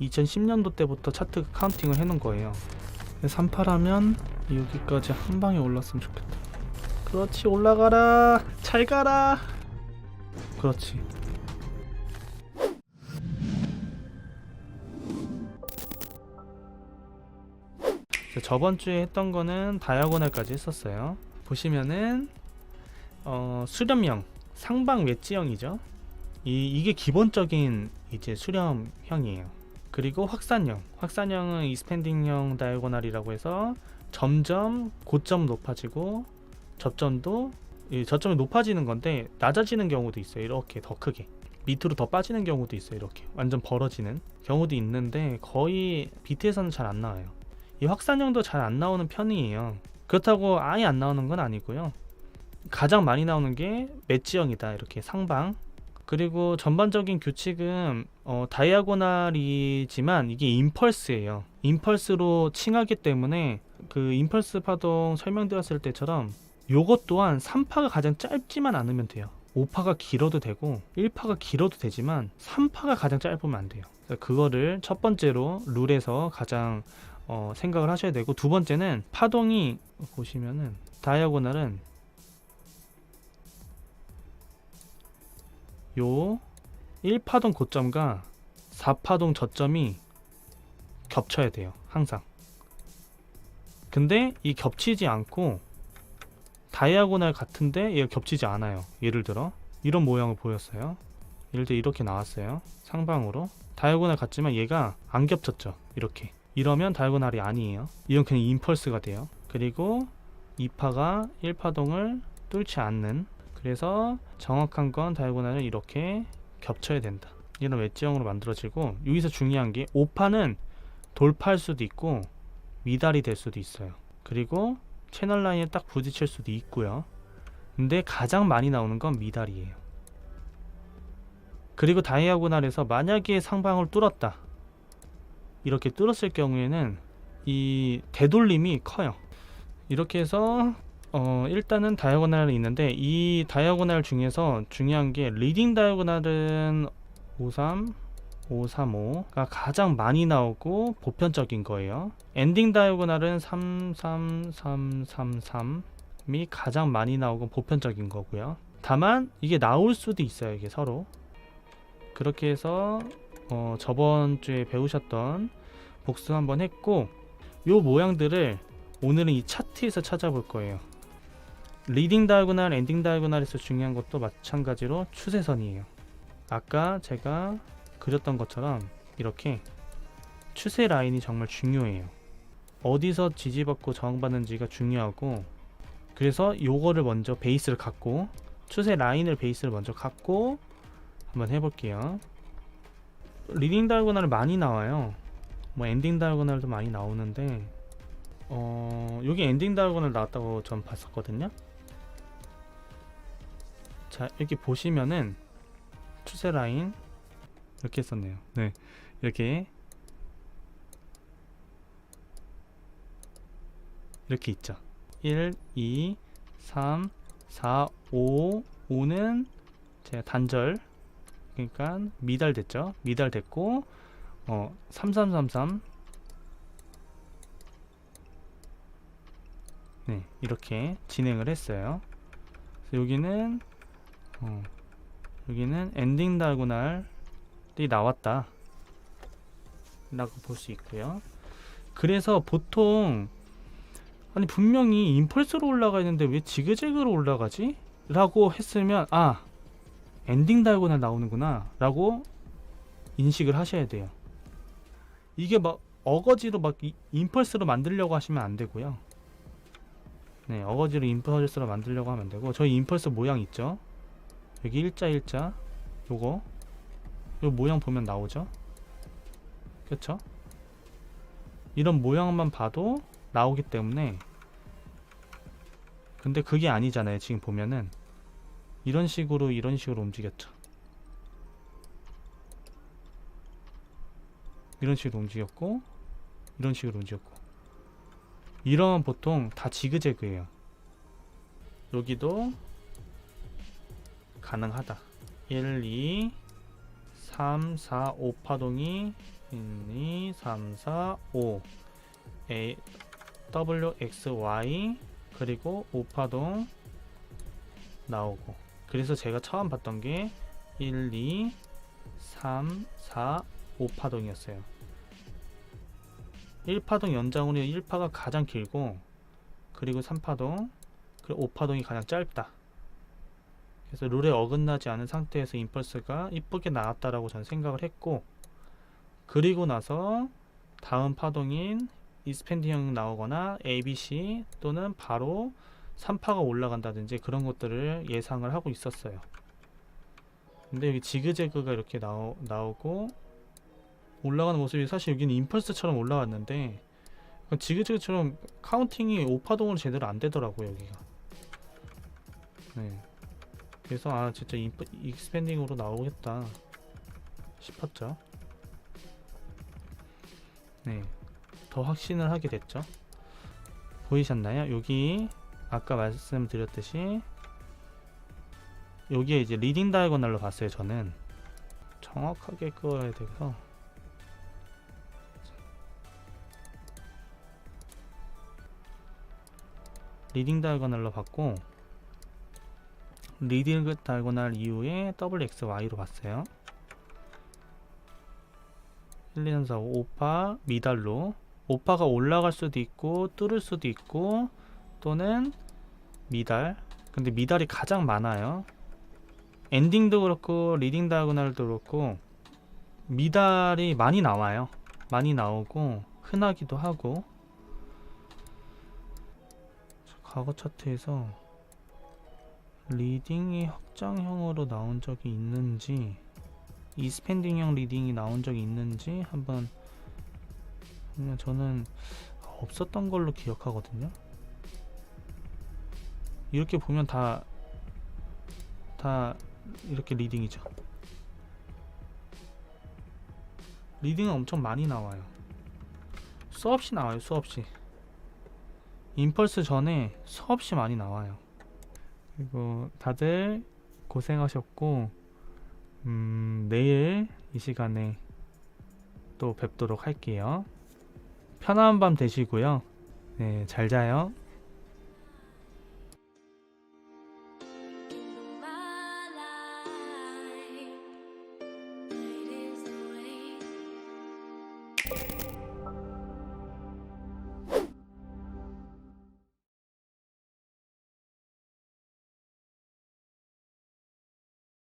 2010년도 때부터 차트 카운팅을 해놓은 거예요. 38하면 여기까지 한 방에 올랐으면 좋겠다. 그렇지 올라가라. 잘 가라. 그렇지. 자, 저번 주에 했던 거는 다이아고널까지 했었어요. 보시면은 어, 수렴형 상방 웨지형이죠. 이, 이게 기본적인 이제 수렴형이에요 그리고 확산형. 확산형은 이스펜딩형 다이아고널이라고 해서 점점 고점 높아지고 접점도 이 저점이 높아지는 건데 낮아지는 경우도 있어요 이렇게 더 크게. 밑으로 더 빠지는 경우도 있어요 이렇게. 완전 벌어지는 경우도 있는데 거의 비트에서는 잘 안 나와요. 이 확산형도 잘 안 나오는 편이에요. 그렇다고 아예 안 나오는 건 아니고요. 가장 많이 나오는 게 맷지형이다 이렇게 상방 그리고 전반적인 규칙은 어, 다이아고날이지만 이게 임펄스예요. 임펄스로 칭하기 때문에 그 임펄스 파동 설명드렸을 때처럼 요것 또한 3파가 가장 짧지만 않으면 돼요. 5파가 길어도 되고 1파가 길어도 되지만 3파가 가장 짧으면 안 돼요. 그거를 첫 번째로 룰에서 가장 어, 생각을 하셔야 되고 두 번째는 파동이 보시면은 다이아고날은 요 1파동 고점과 4파동 저점이 겹쳐야 돼요. 항상. 근데 이 겹치지 않고 다이아고날 같은데 얘가 겹치지 않아요. 예를 들어 이런 모양을 보였어요. 예를 들어 이렇게 나왔어요. 상방으로. 다이아고날 같지만 얘가 안 겹쳤죠. 이렇게. 이러면 다이아고날이 아니에요. 이건 그냥 임펄스가 돼요. 그리고 2파가 1파동을 뚫지 않는 그래서 정확한 건 다이아고날은 이렇게 겹쳐야 된다. 이런 웨지형으로 만들어지고 여기서 중요한 게 5파는 돌파할 수도 있고 미달이 될 수도 있어요. 그리고 채널 라인에 딱 부딪힐 수도 있고요. 근데 가장 많이 나오는 건 미달이에요. 그리고 다이아고날에서 만약에 상방을 뚫었다. 이렇게 뚫었을 경우에는 이 되돌림이 커요. 이렇게 해서 어 일단은 다이아고날이 있는데 이 다이아고날 중에서 중요한 게 리딩 다이아고날은 53 535가 가장 많이 나오고 보편적인 거예요. 엔딩 다이아고날은 33333이 가장 많이 나오고 보편적인 거고요. 다만 이게 나올 수도 있어요. 이게 서로. 그렇게 해서 어 저번 주에 배우셨던 복습 한번 했고 요 모양들을 오늘은 이 차트에서 찾아볼 거예요. 리딩 다이아고날, 엔딩 다이아고날에서 중요한 것도 마찬가지로 추세선이에요. 아까 제가 그렸던 것처럼 이렇게 추세 라인이 정말 중요해요. 어디서 지지받고 저항받는지가 중요하고 그래서 요거를 먼저 베이스를 갖고 추세 라인을 베이스를 먼저 갖고 한번 해볼게요. 리딩 다이아고날은 많이 나와요. 뭐 엔딩 다이아고날도 많이 나오는데 어 여기 엔딩 다이아고날 나왔다고 전 봤었거든요. 자 이렇게 보시면은 추세 라인 이렇게 했었네요. 네 이렇게 이렇게 있죠. 1, 2, 3, 4, 5, 5는 제가 단절 그러니까 미달 됐죠. 미달 됐고 어 3333 네, 이렇게 진행을 했어요. 여기는 어, 여기는 엔딩 다이고날이 나왔다. 라고 볼 수 있고요. 그래서 보통 아니 분명히 임펄스로 올라가 있는데 왜 지그재그로 올라가지? 라고 했으면 아 엔딩 다이고날 나오는구나 라고 인식을 하셔야 돼요. 이게 막 어거지로 막 이- 임펄스로 만들려고 하시면 안 되고요. 네, 어거지로 임펄스로 만들려고 하면 안 되고 저희 임펄스 모양 있죠? 여기 일자 일자. 요거. 요 모양 보면 나오죠? 그쵸? 이런 모양만 봐도 나오기 때문에. 근데 그게 아니잖아요 지금 보면은. 이런 식으로 이런 식으로 움직였죠. 이런 식으로 움직였고 이런 식으로 움직였고. 이러면 보통 다 지그재그예요. 여기도 가능하다. 1, 2, 3, 4, 5 파동이 1, 2, 3, 4, 5 A, W, X, Y 그리고 5파동 나오고. 그래서 제가 처음 봤던 게 1, 2, 3, 4, 5파동이었어요. 1파동 연장으로 1파가 가장 길고 그리고 3파동 그리고 5파동이 가장 짧다 그래서 룰에 어긋나지 않은 상태에서 임펄스가 이쁘게 나왔다라고 저는 생각을 했고 그리고 나서 다음 파동인 이스펜딩형 나오거나 ABC 또는 바로 3파가 올라간다든지 그런 것들을 예상을 하고 있었어요. 근데 여기 지그재그가 이렇게 나오, 나오고 올라가는 모습이 사실 여기는 임펄스처럼 올라왔는데 지그재그처럼 카운팅이 5파동으로 제대로 안 되더라고요 여기가. 네. 그래서 아 진짜 임프, 익스펜딩으로 나오겠다 싶었죠. 네, 더 확신을 하게 됐죠. 보이셨나요? 여기 아까 말씀드렸듯이 여기에 이제 리딩 다이고널로 봤어요. 저는 정확하게 그어야 돼서 리딩 다이고널로 봤고 리딩 다이고널 이후에 WXY로 봤어요. 1, 2, 3, 4, 5, 5파 미달로. 5파가 올라갈 수도 있고 뚫을 수도 있고 또는 미달. 근데 미달이 가장 많아요. 엔딩도 그렇고 리딩 다이고널도 그렇고 미달이 많이 나와요. 많이 나오고 흔하기도 하고. 과거 차트에서 리딩이 확장형으로 나온 적이 있는지 이스펜딩형 리딩이 나온 적이 있는지 한번 저는 없었던 걸로 기억하거든요. 이렇게 보면 다 다 이렇게 리딩이죠. 리딩은 엄청 많이 나와요. 수없이 나와요. 수없이. 임펄스 전에 수없이 많이 나와요. 그리고 다들 고생하셨고 음, 내일 이 시간에 또 뵙도록 할게요. 편안한 밤 되시고요. 네, 잘 자요.